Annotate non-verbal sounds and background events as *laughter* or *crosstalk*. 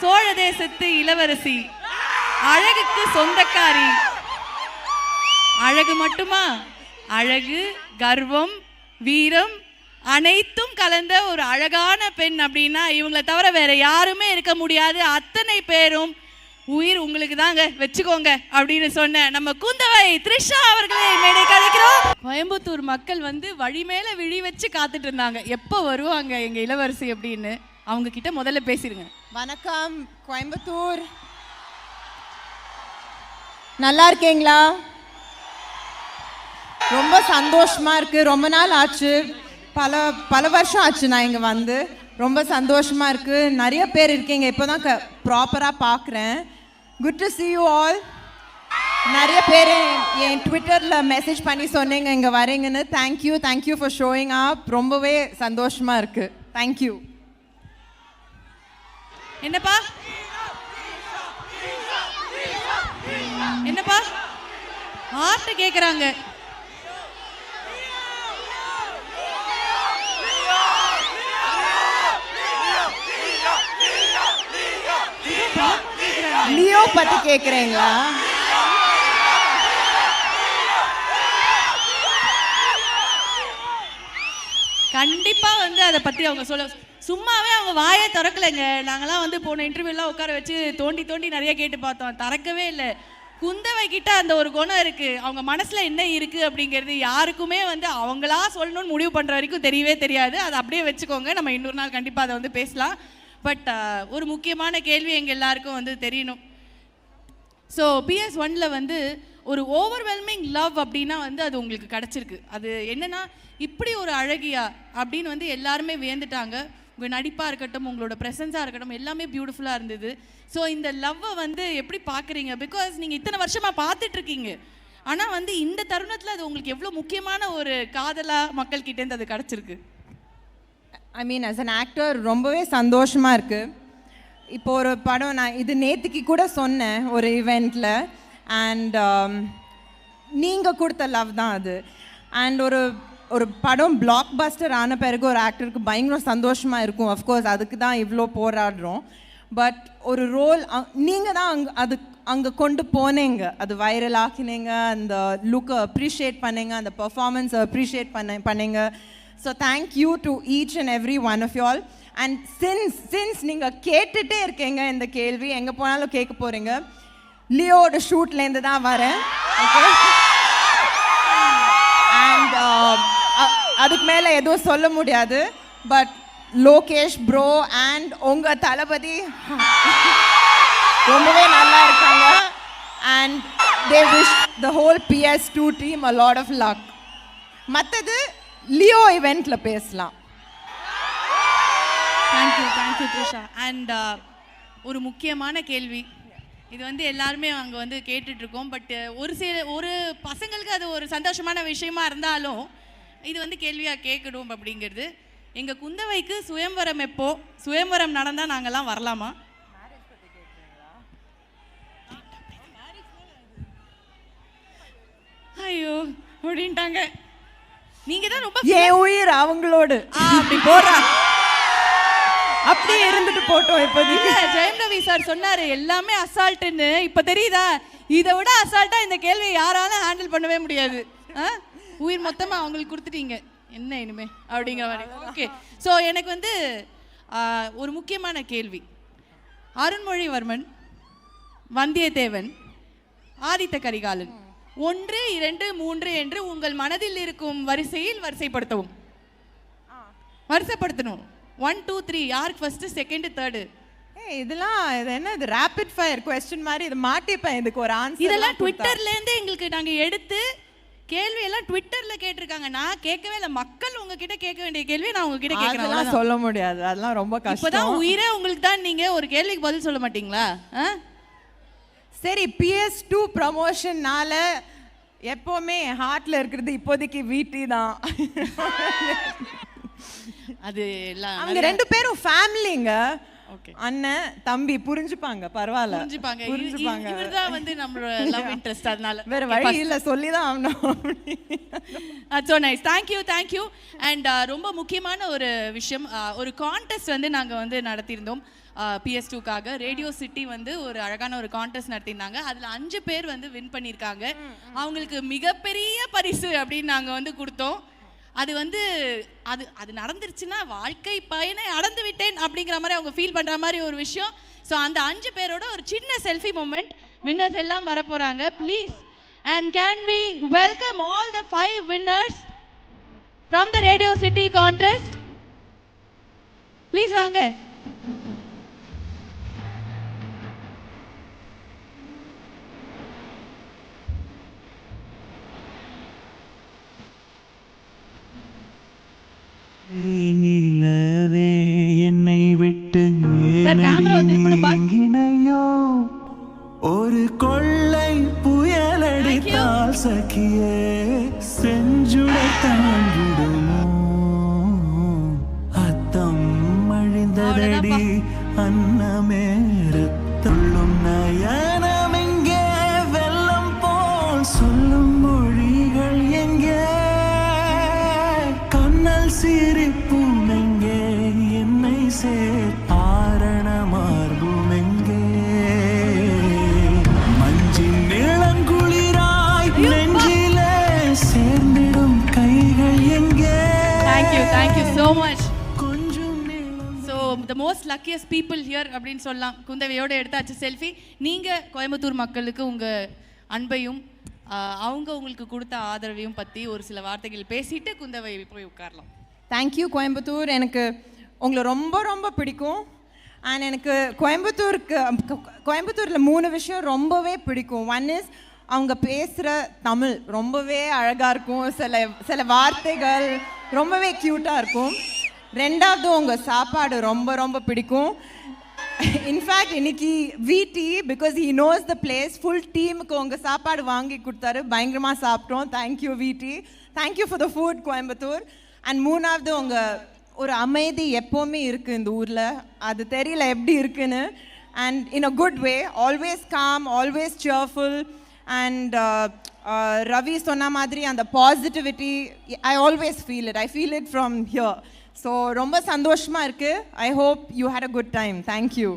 சோழ தேசத்து இளவரசி. அழகுக்கு சொந்தக்காரி. அழகு மட்டுமா? அழகு கர்வம் வீரம் அனைத்தும் கலந்த ஒரு அழகான பெண் அப்படின்னா இவங்களை தவிர வேற யாருமே இருக்க முடியாது. அத்தனை பேரும் உயிர் உங்களுக்கு தாங்க வச்சுக்கோங்க அப்படின்னு சொன்ன நம்ம குந்தவை த்ரிஷா அவர்களே மேடை கலைக்கிறோம். கோயம்புத்தூர் மக்கள் வந்து வழி மேல விழி வச்சு காத்துட்டு இருந்தாங்க. எப்போ வருவாங்க எங்க இளவரசி அப்படின்னு? அவங்க கிட்ட முதல்ல பேசிருங்க. வணக்கம் கோயம்புத்தூர். நல்லா இருக்கீங்களா? ரொம்ப சந்தோஷமா இருக்கு. ரொம்ப நாள் ஆச்சு. பல பல வருஷம் ஆச்சு நான் இங்க வந்து. ரொம்ப சந்தோஷமா இருக்கு. நிறைய பேர் இருக்கீங்க. இப்போதான் க ப்ராப்பராக பார்க்குறேன் good to see you all நிறைய பேர் என் ட்விட்டரில் மெசேஜ் பண்ணி சொன்னீங்க. இங்கே வரீங்கன்னு. Thank you thank you for showing up ரொம்பவே சந்தோஷமாக இருக்குது தேங்க்யூ என்னப்பா? என்னப்பா? ஆர்ட்ட கேக்குறாங்க. லியோ பற்றி கேட்குறீங்களா கண்டிப்பா வந்து அதை பத்தி அவங்க சொல்ல சும்மாவே அவங்க வாயே திறக்கலைங்க. நாங்களாம் வந்து போன இன்டர்வியூலாம் உட்கார வச்சு தோண்டி தோண்டி நிறைய கேட்டு பார்த்தோம். திறக்கவே இல்லை. குந்தவை கிட்ட அந்த ஒரு குணம் இருக்கு. அவங்க மனசுல என்ன இருக்கு அப்படிங்கிறது யாருக்குமே வந்து அவங்களா சொல்லணும்னு முடிவு பண்ற வரைக்கும் தெரியவே தெரியாது. அதை அப்படியே வச்சுக்கோங்க. நம்ம இன்னொரு நாள் கண்டிப்பா அதை வந்து பேசலாம். பட் ஒரு முக்கியமான கேள்வி எங்க எல்லாருக்கும் வந்து தெரியணும். ஸோ பிஎஸ் ஒன்ல வந்து ஒரு ஓவர்வெல்மிங் லவ் அப்படின்னா வந்து அது உங்களுக்கு கிடச்சிருக்கு. அது என்னன்னா இப்படி ஒரு அழகியா அப்படின்னு வந்து எல்லாருமே வியந்துட்டாங்க. உங்கள் நடிப்பாக இருக்கட்டும் உங்களோட ப்ரெசன்ஸாக இருக்கட்டும் எல்லாமே பியூட்டிஃபுல்லாக இருந்தது. ஸோ இந்த லவ்வை வந்து எப்படி பார்க்குறீங்க? பிகாஸ் நீங்கள் இத்தனை வருஷமாக பார்த்துட்ருக்கீங்க ஆனால் வந்து இந்த தருணத்தில் அது உங்களுக்கு எவ்வளோ முக்கியமான ஒரு காதலாக மக்கள்கிட்டேருந்து அது கிடச்சிருக்கு? I mean as an actor ரொம்பவே சந்தோஷமாக இருக்குது இப்போ ஒரு படம் நான் இது நேத்துக்கு கூட சொன்னேன் ஒரு இவெண்ட்டில் அண்ட் நீங்கள் கொடுத்த லவ் தான் அது. அண்ட் ஒரு ஒரு படம் பிளாக் பஸ்டர் ஆன பிறகு ஒரு ஆக்டருக்கு பயங்கர சந்தோஷமாக இருக்கும். அஃப்கோர்ஸ் அதுக்கு தான் இவ்வளோ போராடுறோம். பட் ஒரு ரோல் நீங்கள் தான் அங்கே அது அங்கே கொண்டு போனீங்க. அது வைரல் ஆக்கினீங்க. அந்த லுக்கை அப்ரிஷியேட் பண்ணீங்க. அந்த பர்ஃபார்மன்ஸை அப்ரிஷியேட் பண்ண பண்ணீங்க. So thank you to each and every one of you all and since since நீங்கள் கேட்டுகிட்டே இருக்கீங்க இந்த கேள்வி எங்கே போனாலும் கேட்க போகிறீங்க லியோட ஷூட்லேருந்து தான் வரேன். ஓகே அதுக்கு மேலே எதுவும் சொல்ல முடியாது. பட் லோகேஷ் ப்ரோ அண்ட் உங்கள் தளபதி ரொம்பவே நல்லா இருக்காங்க. And they wish the whole PS two team a lot of luck மற்றது லியோ இவெண்ட்டில் பேசலாம். தேங்க்யூ தேங்க்யூ த்ரிஷா அண்ட் ஒரு முக்கியமான கேள்வி. இது வந்து எல்லாருமே அங்கே வந்து கேட்டுட்ருக்கோம் பட் uh, ஒரு சில ஒரு பசங்களுக்கு அது ஒரு சந்தோஷமான விஷயமா இருந்தாலும் இது வந்து கேள்வியாக கேட்கணும் அப்படிங்கிறது. எங்கள் குந்தவைக்கு சுயம்வரம் எப்போ? சுயம்வரம் நடந்தால் நாங்கெல்லாம் வரலாமா? ஐயோ அப்படின்ட்டாங்க. நீங்கள் தான் ரொம்ப என் உயிர் அவங்களோடு? அப்படி போடுறா. அப்படியே இருந்துட்டு போட்டோம் இப்போதைக்கு. ஜெயம் ரவி சார் சொன்னாரு எல்லாமே அசால்ட்டுன்னு. இப்ப தெரியுதா? இதை விட அசால்ட்டா இந்த கேள்வியை யாராலும் ஹேண்டில் பண்ணவே முடியாது. ஆ? உயிர் மொத்தமா அவங்களுக்கு கொடுத்துட்டீங்க. என்ன இனிமே? அப்படிங்கிற மாதிரி. ஓகே ஸோ எனக்கு வந்து ஒரு முக்கியமான கேள்வி. அருண்மொழிவர்மன் வந்தியத்தேவன் ஆதித்த கரிகாலன் ஒன்று இரண்டு மூன்று என்று உங்கள் மனதில் இருக்கும் வரிசையில் வரிசைப்படுத்தவும். வரிசைப்படுத்தணும். ஒன் டூ த்ரீ யாருக்கு ஃபர்ஸ்ட் செகண்ட் தேர்டு இதெல்லாம் இது என்ன இது ரேபிட் ஃபயர் கொஸ்டின் மாதிரி இது மாட்டிப்பேன். இதுக்கு ஒரு ஆன்சர் இதெல்லாம் ட்விட்டர்ல இருந்து எங்களுக்கு நாங்க எடுத்து கேள்வி எல்லாம் ட்விட்டர்ல கேட்டிருக்காங்க. நான் கேட்கவே இல்லை. மக்கள் உங்ககிட்ட கேட்க வேண்டிய கேள்வி நான் உங்ககிட்ட கேட்கறேன். சொல்ல முடியாது. அதெல்லாம் ரொம்ப இப்பதான் கஷ்டம் உயிரே உங்களுக்கு தான் நீங்க ஒரு கேள்விக்கு பதில் சொல்ல மாட்டீங்களா? சரி பிஎஸ் டூ ப்ரமோஷன்னால எப்போவுமே ஹார்ட்ல இருக்கிறது இப்போதைக்கு வீட்டி தான். அது எல்லாம் அவங்க ரெண்டு பேரும் ஃபேமிலிங்க அண்ணன் தம்பி புரிஞ்சுப்பாங்க பரவாயில்ல. புரிஞ்சுப்பாங்க. புரிஞ்சுப்பாங்க. வந்து நம்மளோட *laughs* லவ் இன்ட்ரெஸ்ட் அதனால. வேற வழி இல்ல சொல்லி தான் ஆகணும் so nice thank you thank you and ரொம்ப முக்கியமான ஒரு விஷயம் uh, ஒரு கான்டெஸ்ட் வந்து நாங்கள் வந்து நடத்தியிருந்தோம் பிஎஸ் டூக்காக ரேடியோ சிட்டி வந்து ஒரு அழகான ஒரு கான்டெஸ்ட் நடத்தியிருந்தாங்க. அதில் அஞ்சு பேர் வந்து வின் பண்ணியிருக்காங்க. அவங்களுக்கு மிகப்பெரிய பரிசு அப்படின்னு நாங்கள் வந்து கொடுத்தோம். அது வந்து அது அது நடந்துருச்சுன்னா வாழ்க்கை பயனை அடந்து விட்டேன் அப்படிங்கிற மாதிரி அவங்க ஃபீல் பண்ணுற மாதிரி ஒரு விஷயம். ஸோ அந்த அஞ்சு பேரோட ஒரு சின்ன செல்ஃபி மூமெண்ட் வின்னர்ஸ் எல்லாம் வர போகிறாங்க please and can we welcome all the five winners from the radio city contest please வாங்க நீலவே என்னை விட்டு நீங்கினையோ ஒரு கொள்ளை புயலடித்தால் சகியே செஞ்சுட தாண்டிடுமோ அத்தம் அழிந்ததடி மோஸ்ட் லக்கியஸ்ட் பீப்புள் ஹியர் அப்படின்னு சொல்லலாம். குந்தவையோட எடுத்தாச்சு செல்ஃபி நீங்கள் கோயம்புத்தூர் மக்களுக்கு உங்கள் அன்பையும் அவங்க உங்களுக்கு கொடுத்த ஆதரவையும் பற்றி ஒரு சில வார்த்தைகள் பேசிட்டு குந்தவை போய் உட்காரலாம். Thank you Coimbatore. எனக்கு உங்களை ரொம்ப ரொம்ப பிடிக்கும். அண்ட் எனக்கு கோயம்புத்தூருக்கு கோயம்புத்தூரில் மூணு விஷயம் ரொம்பவே பிடிக்கும். ஒன் இஸ் அவங்க பேசுகிற தமிழ் ரொம்பவே அழகாக இருக்கும். சில சில வார்த்தைகள் ரொம்பவே க்யூட்டாக இருக்கும். ரெண்டாவது உங்கள் சாப்பாடு ரொம்ப ரொம்ப பிடிக்கும். இன்ஃபேக்ட் இன்னைக்கு VD because he knows the place full டீமுக்கு உங்கள் சாப்பாடு வாங்கி கொடுத்தாரு. பயங்கரமாக சாப்பிட்டோம். Thank you VD thank you for the food Coimbatore and மூணாவது உங்கள் ஒரு அமைதி எப்போவுமே இருக்குது இந்த ஊரில். அது தெரியல எப்படி இருக்குன்னு. And in a good way always calm always cheerful and Ravi சொன்ன மாதிரி அந்த positivity I always feel it I feel it from here so ரொம்ப சந்தோஷமாக இருக்குது I hope you had a good time thank you